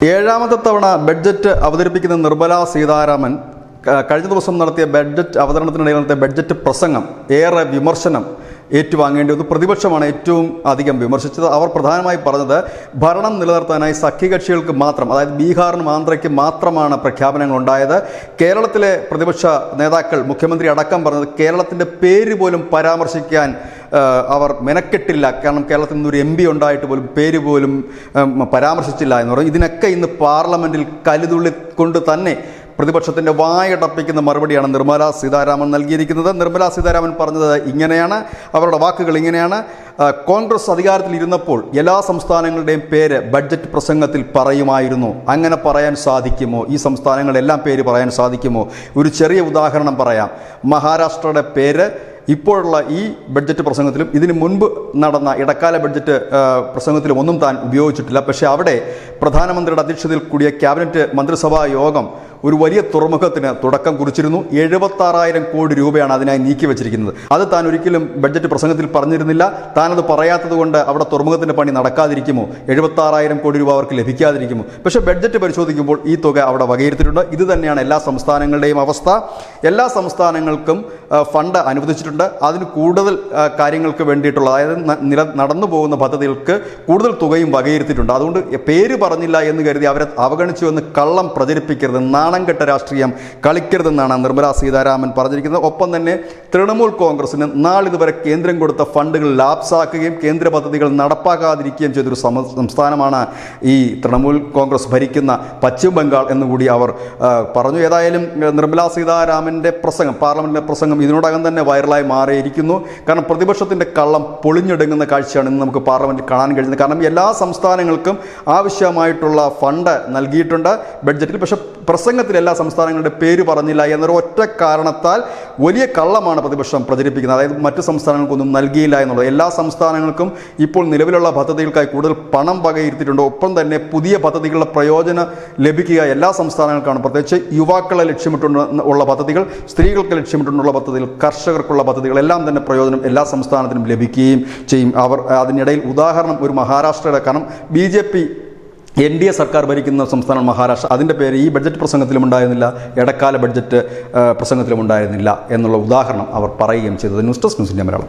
ഏഴാമത്തെ തവണ ബഡ്ജറ്റ് അവതരിപ്പിക്കുന്ന നിർമ്മല സീതാരാമൻ കഴിഞ്ഞ ദിവസം നടത്തിയ ബഡ്ജറ്റ് അവതരണത്തിനിടയിൽ നടത്തിയ ബഡ്ജറ്റ് പ്രസംഗം ഏറെ വിമർശനം ഏറ്റുവാങ്ങേണ്ടി വന്നു പ്രതിപക്ഷമാണ് ഏറ്റവും അധികം വിമർശിച്ചത്. അവർ പ്രധാനമായി പറഞ്ഞത് ഭരണം നിലനിർത്താനായി സഖ്യകക്ഷികൾക്ക് മാത്രം അതായത് ബീഹാറിനും ആന്ധ്രയ്ക്ക് മാത്രമാണ് പ്രഖ്യാപനങ്ങൾ ഉണ്ടായത് കേരളത്തിലെ പ്രതിപക്ഷ നേതാക്കൾ മുഖ്യമന്ത്രി അടക്കം പറഞ്ഞത് കേരളത്തിന്റെ പേര് പോലും പരാമർശിക്കാൻ അവർ മെനക്കെട്ടില്ല. കാരണം കേരളത്തിൽ നിന്നൊരു എം പി ഉണ്ടായിട്ട് പോലും പേര് പോലും പരാമർശിച്ചില്ല എന്ന് പറഞ്ഞു. ഇതിനൊക്കെ ഇന്ന് പാർലമെന്റിൽ കലുതുള്ളി കൊണ്ട് തന്നെ പ്രതിപക്ഷത്തിന്റെ വായടപ്പിക്കുന്ന മറുപടിയാണ് നിർമ്മല സീതാരാമൻ നൽകിയിരിക്കുന്നത്. നിർമ്മല സീതാരാമൻ പറഞ്ഞത് ഇങ്ങനെയാണ്. അവരുടെ വാക്കുകൾ ഇങ്ങനെയാണ്. കോൺഗ്രസ് അധികാരത്തിൽ ഇരുന്നപ്പോൾ എല്ലാ സംസ്ഥാനങ്ങളുടെയും പേര് ബഡ്ജറ്റ് പ്രസംഗത്തിൽ പറയുമായിരുന്നു. അങ്ങനെ പറയാൻ സാധിക്കുമോ? ഈ സംസ്ഥാനങ്ങളെല്ലാം പേര് പറയാൻ സാധിക്കുമോ? ഒരു ചെറിയ ഉദാഹരണം പറയാം. മഹാരാഷ്ട്രയുടെ പേര് ഇപ്പോഴുള്ള ഈ ബഡ്ജറ്റ് പ്രസംഗത്തിലും ഇതിനു മുൻപ് നടന്ന ഇടക്കാല ബഡ്ജറ്റ് പ്രസംഗത്തിലും ഒന്നും താൻ ഉപയോഗിച്ചിട്ടില്ല. പക്ഷേ അവിടെ പ്രധാനമന്ത്രിയുടെ അധ്യക്ഷതയിൽ കൂടിയ ക്യാബിനറ്റ് മന്ത്രിസഭാ യോഗം ഒരു വലിയ തുറമുഖത്തിന് തുടക്കം കുറിച്ചിരുന്നു. എഴുപത്താറായിരം കോടി രൂപയാണ് അതിനായി നീക്കി വെച്ചിരിക്കുന്നത്. അത് താൻ ഒരിക്കലും ബഡ്ജറ്റ് പ്രസംഗത്തിൽ പറഞ്ഞിരുന്നില്ല. താനത് പറയാത്തത് കൊണ്ട് അവിടെ തുറമുഖത്തിന്റെ പണി നടക്കാതിരിക്കുമോ? എഴുപത്താറായിരം കോടി രൂപ അവർക്ക് ലഭിക്കാതിരിക്കുമോ? പക്ഷേ ബഡ്ജറ്റ് പരിശോധിക്കുമ്പോൾ ഈ തുക അവിടെ വകയിരുത്തിയിട്ടുണ്ട്. ഇത് തന്നെയാണ് എല്ലാ സംസ്ഥാനങ്ങളുടെയും അവസ്ഥ. എല്ലാ സംസ്ഥാനങ്ങൾക്കും ഫണ്ട് അനുവദിച്ചിട്ടുണ്ട്. അതിന് കൂടുതൽ കാര്യങ്ങൾക്ക് വേണ്ടിയിട്ടുള്ള അതായത് നില നടന്നു പോകുന്ന പദ്ധതികൾക്ക് കൂടുതൽ തുകയും വകയിരുത്തിയിട്ടുണ്ട്. അതുകൊണ്ട് പേര് പറഞ്ഞില്ല എന്ന് കരുതി അവരെ അവഗണിച്ചു എന്ന് കള്ളം പ്രചരിപ്പിക്കരുത് നാണം കെട്ട രാഷ്ട്രീയം കളിക്കരുതെന്നാണ് നിർമ്മല സീതാരാമൻ പറഞ്ഞിരിക്കുന്നത്. ഒപ്പം തന്നെ തൃണമൂൽ കോൺഗ്രസിന് നാളിതുവരെ കേന്ദ്രം കൊടുത്ത ഫണ്ടുകൾ ലാപ്സാക്കുകയും കേന്ദ്ര പദ്ധതികൾ നടപ്പാക്കാതിരിക്കുകയും ചെയ്തൊരു സംസ്ഥാനമാണ് ഈ തൃണമൂൽ കോൺഗ്രസ് ഭരിക്കുന്ന പശ്ചിമ ബംഗാൾ എന്നുകൂടി അവർ പറഞ്ഞു. ഏതായാലും നിർമ്മലാ സീതാരാമന്റെ പ്രസംഗം പാർലമെന്റിലെ പ്രസംഗം ഇതിനോടകം തന്നെ വൈറലായി മാറിയിരിക്കുന്നു. കാരണം പ്രതിപക്ഷത്തിന്റെ കള്ളം പൊളിഞ്ഞെടുങ്ങുന്ന കാഴ്ചയാണ് ഇന്ന് നമുക്ക് പാർലമെന്റിൽ കാണാൻ കഴിയുന്നത്. കാരണം എല്ലാ സംസ്ഥാനങ്ങൾക്കും ആവശ്യമായിട്ടുള്ള ഫണ്ട് നൽകിയിട്ടുണ്ട് ബഡ്ജറ്റിൽ. പക്ഷേ പ്രസംഗത്തിൽ എല്ലാ സംസ്ഥാനങ്ങളുടെ പേര് പറഞ്ഞില്ല എന്നൊരു ഒറ്റ കാരണത്താൽ വലിയ കള്ളമാണ് പ്രതിപക്ഷം പ്രചരിപ്പിക്കുന്നത്. അതായത് മറ്റു സംസ്ഥാനങ്ങൾക്കൊന്നും നൽകിയില്ല എന്നുള്ളത്. എല്ലാ സംസ്ഥാനങ്ങൾക്കും ഇപ്പോൾ നിലവിലുള്ള പദ്ധതികൾക്കായി കൂടുതൽ പണം വകയിരുത്തിയിട്ടുണ്ട്. ഒപ്പം തന്നെ പുതിയ പദ്ധതികളുടെ പ്രയോജനം ലഭിക്കുക എല്ലാ സംസ്ഥാനങ്ങൾക്കാണ്. പ്രത്യേകിച്ച് യുവാക്കളെ ലക്ഷ്യമിട്ടുള്ള പദ്ധതികൾ സ്ത്രീകൾക്ക് ലക്ഷ്യമിട്ടുള്ള പദ്ധതികൾ കർഷകർക്കുള്ള പദ്ധതികൾ എല്ലാം തന്നെ പ്രയോജനം എല്ലാ സംസ്ഥാനത്തിനും ലഭിക്കുകയും ചെയ്യും. അവർ അതിനിടയിൽ ഉദാഹരണം ഒരു മഹാരാഷ്ട്രയുടെ കാരണം. B J P N D A സർക്കാർ ഭരിക്കുന്ന സംസ്ഥാനം മഹാരാഷ്ട്ര. അതിന്റെ പേര് ഈ ബഡ്ജറ്റ് പ്രസംഗത്തിലും ഉണ്ടായിരുന്നില്ല. ഇടക്കാല ബഡ്ജറ്റ് പ്രസംഗത്തിലും ഉണ്ടായിരുന്നില്ല എന്നുള്ള ഉദാഹരണം അവർ പറയുകയും ചെയ്തത് ന്യൂസ് ഡെസ്ക് ന്യൂസിന്റെ മലയാളം.